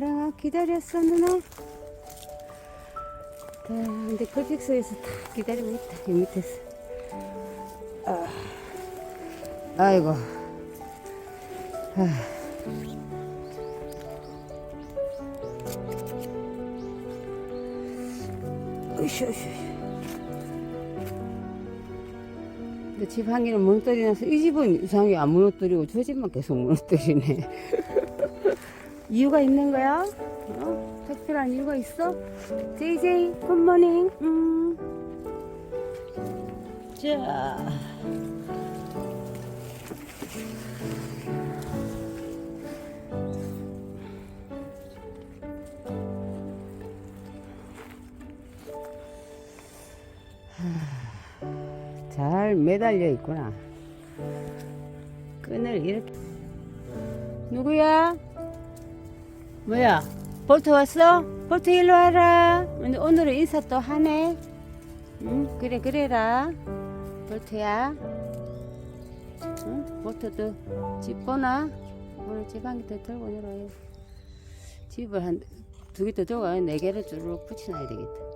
알랑아 기다렸어 누나. 자, 근데 컬픽스에서 다 기다리고 있다. 이 밑에서. 아, 아이고. 아. 으쌰 으쌰 근데 집 한 개는 무너뜨리 나서 이 집은 이상하게 안 무너뜨리고 저 집만 계속 무너뜨리네 이유가 있는 거야? 어? 특별한 이유가 있어? JJ 굿모닝 음. 자 잘 매달려 있구나. 끈을 이렇게. 누구야? 뭐야? 볼트 왔어? 볼트 일로 와라. 오늘은 인사 또 하네. 응? 그래, 그래라. 볼트야. 응? 볼트도 집 보나? 오늘 집한 개 더 들고 내려와요. 집을 한 두 개 더 들고 가요. 네 개를 쭉 붙여놔야 되겠다.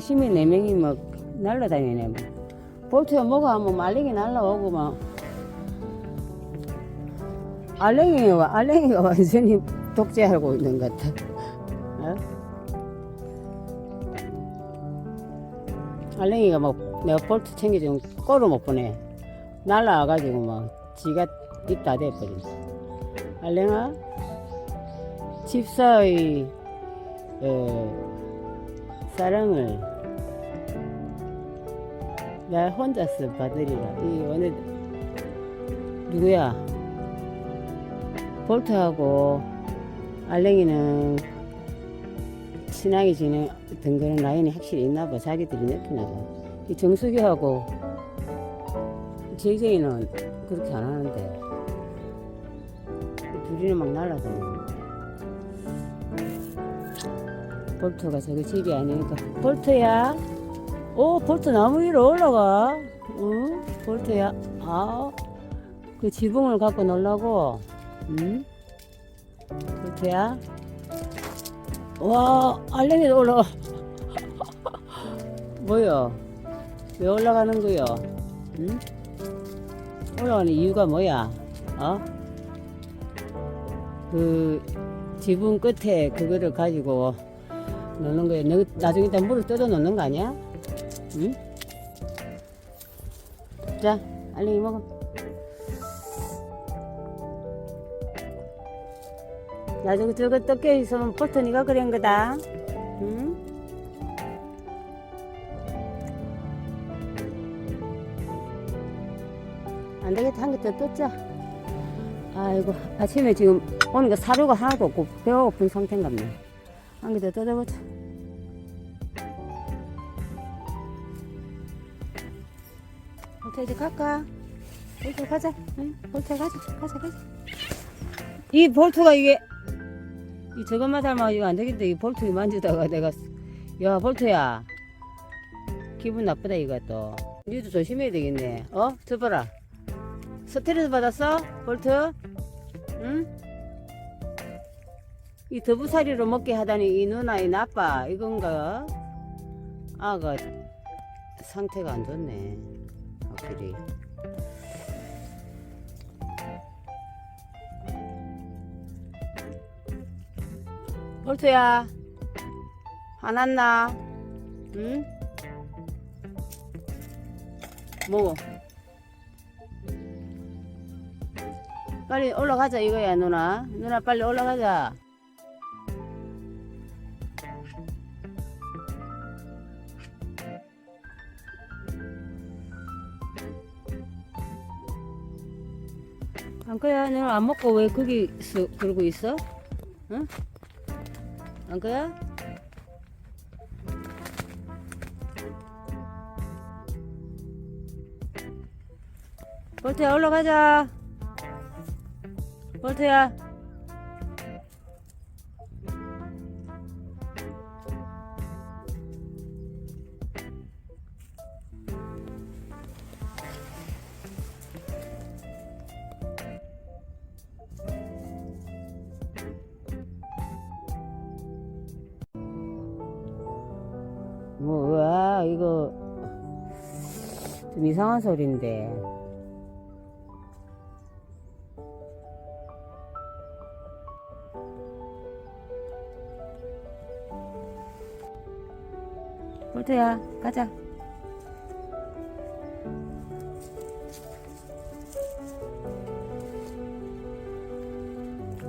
무심히 네 명이 막 날라다니네 뭐. 볼트야 뭐가 하면 말랭이 날라오고 막 알랭이가 알랭이가 완전히 독재하고 있는 것 같아. 어? 알랭이가 막 내가 볼트 챙겨주면 꼬를 못 보내. 날라와가지고 막 지가 입다 돼버린다. 알랭아 집사의 어, 사랑을 나 혼자서 받으리라. 이 오늘 누구야? 볼트하고 알랭이는 친하게 지내던 그런 라인이 확실히 있나 봐. 자기들이 느끼나 봐 이 정수기하고 제이제이는 그렇게 안 하는데 둘이는 막 날아다니는 볼트가 저기 집이 아니니까. 볼트야 오 볼트 나무 위로 올라가. 응? 볼트야. 아 그 지붕을 갖고 놀라고. 응? 볼트야. 와 알랭이도 올라가 뭐야 왜 올라가는 거야 응? 올라가는 이유가 뭐야? 어? 그 지붕 끝에 그거를 가지고 넣는 거야. 너, 나중에 다 물을 뜯어 놓는 거 아니야? 응? 자, 알랭이 먹어. 나중에 저거 뜯겨 있으면 버터니가 그런 거다. 응? 안 되겠다. 한 개 더 뜯자. 아이고, 아침에 지금 오는 거 사료가 하나도 없고 배가 고픈 상태인가 보네. 한 개 더 뜯어보자. 볼트 이제 갈까? 볼트 가자. 응? 볼트 가자. 가자, 가자. 이 볼트가 이게, 이 저것만 닮아 이거 안 되겠다. 이 볼트 만지다가 내가, 야, 볼트야. 기분 나쁘다, 이거 또. 니도 조심해야 되겠네. 어? 저봐라. 스트레스 받았어? 볼트? 응? 이 더부살이로 먹게 하다니 이 누나 이 나빠 이건가? 아가 상태가 안 좋네 확실히 볼트야 화났나? 응? 뭐? 빨리 올라가자 이거야 누나 누나 빨리 올라가자 안거야 너는 안 먹고 왜 거기 있어, 그러고 있어? 응? 안거야? 볼트야 올라가자 볼트야 뭐, 와, 이거 좀 이상한 소리인데. 볼트야, 가자.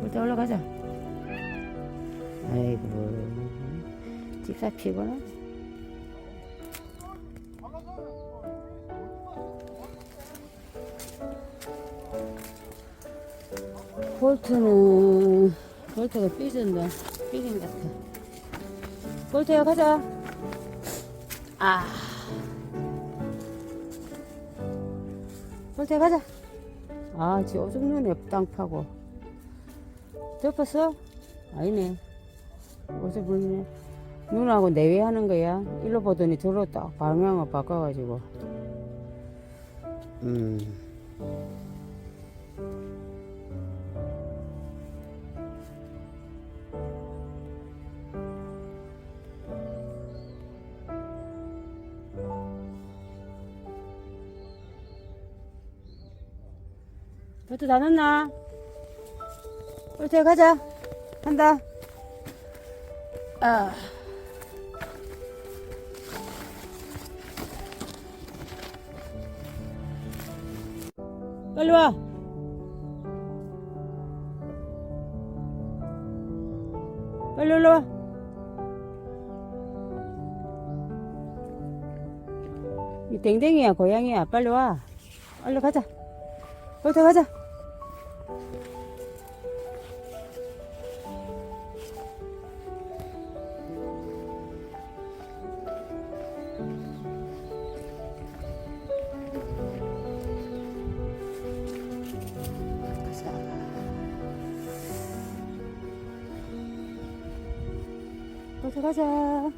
볼트 올라가자. 아이고, 집사 피곤하지. 볼트는 볼트가 삐진다. 삐진 같아. 볼트야 가자. 아. 볼트야 가자. 아 지금 오줌 눈에 땅 파고. 덮었어? 아니네. 오줌 눈에 눈하고 내외하는 거야? 일로 보더니 저로 딱 방향을 바꿔가지고. 음 볼트 다 넣나? 볼트 가자. 간다. 아. 빨리 와. 빨리 올라와. 이 댕댕이야, 고양이야. 빨리 와. 얼른 가자. 가자. 가자. 볼트 가자.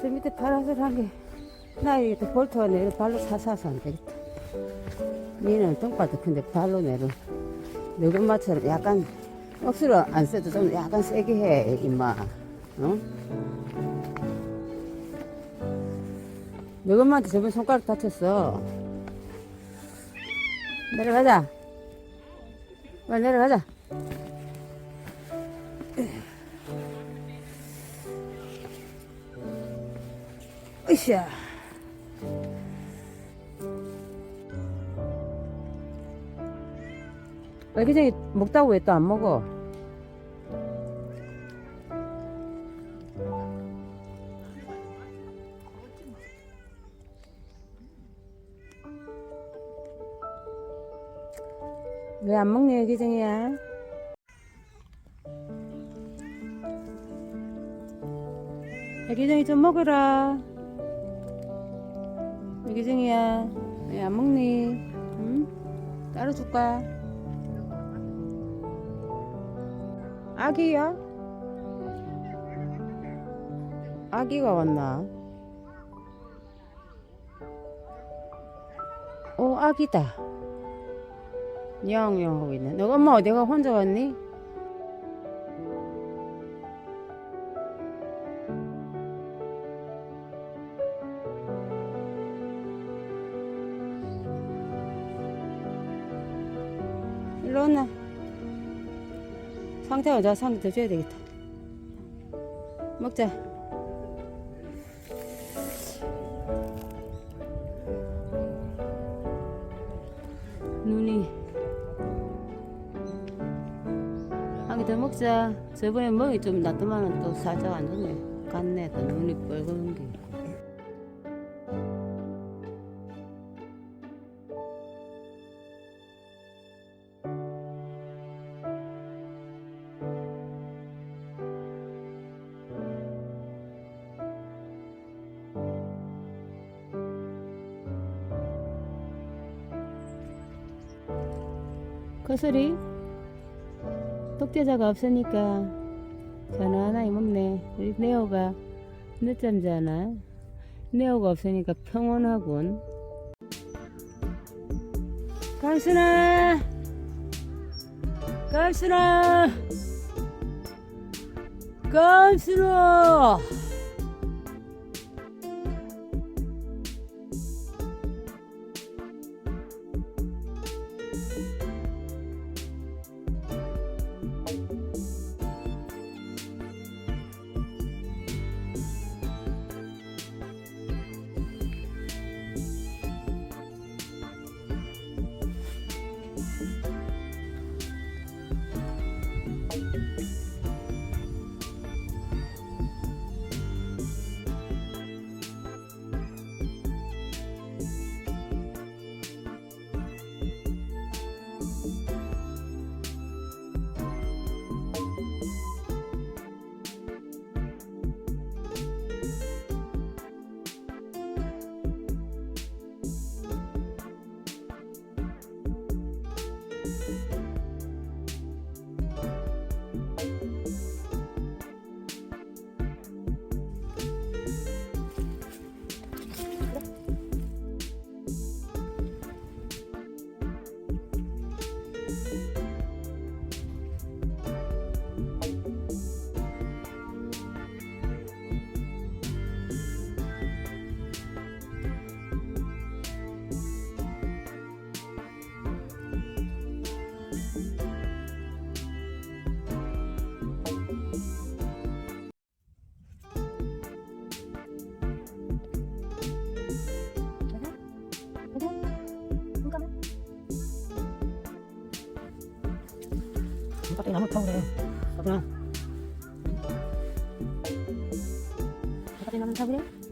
저 밑에 파란색한 게, 나 이거 볼트가 내 발로 사사서 안 되겠다. 니는 똥바도 큰데 발로 내려. 늙은 마처럼 약간 억수로 안 써도 좀 약간 세게 해, 임마. 어? 늙은 마한테 저번 손가락 다쳤어. 내려가자. 빨리 내려가자. 으쌰. 애기쟁이 먹다고 왜 또 안 먹어? 왜 안 먹니 애기쟁이야? 애기쟁이 좀 먹어라. 애기쟁이야, 왜 안 먹니? 응? 따로 줄까? 아기야? 아기가 왔나? 어, 아기다. 영영 하고 있네. 너가 엄마 어디가 혼자 왔니? 상태가 자 상태 더 줘야 되겠다. 먹자. 눈이 한개 더 먹자. 저번에 먹이 좀 놔두면 또 살짝 안 좋네. 갔네. 또 눈이 뻘겋은 게. 거슬이 독재자가 없으니까 전화 하나 먹네. 우리 네오가 늦잠 자나. 네오가 없으니까 평온하군. 감순아! 감순아! 감순아! 갑자기 나무 타고 그래. 그냥. 갑자기 나무 타고 그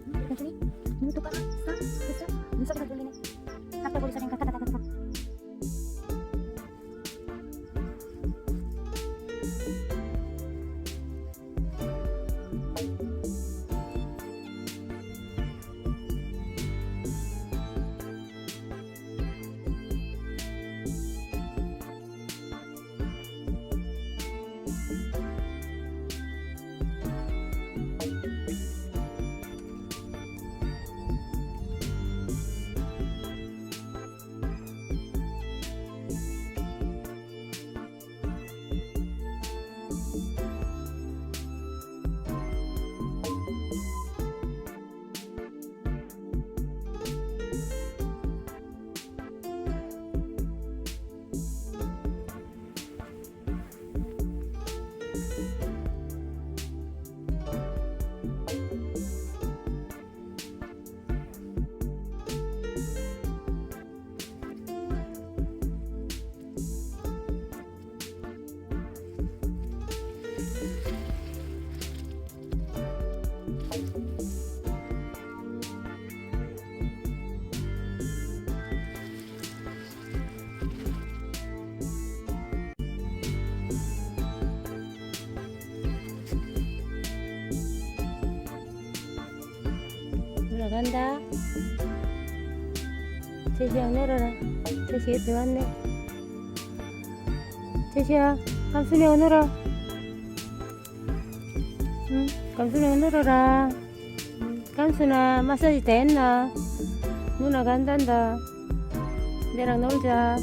올라간다. 제시야 내려라. 제시 옆에 왔네. 제시야 감순이 오너라. 응, 감순이 오너라. 응, 감순아 마사지 다 했나? 누나 간단다. 내랑 놀자.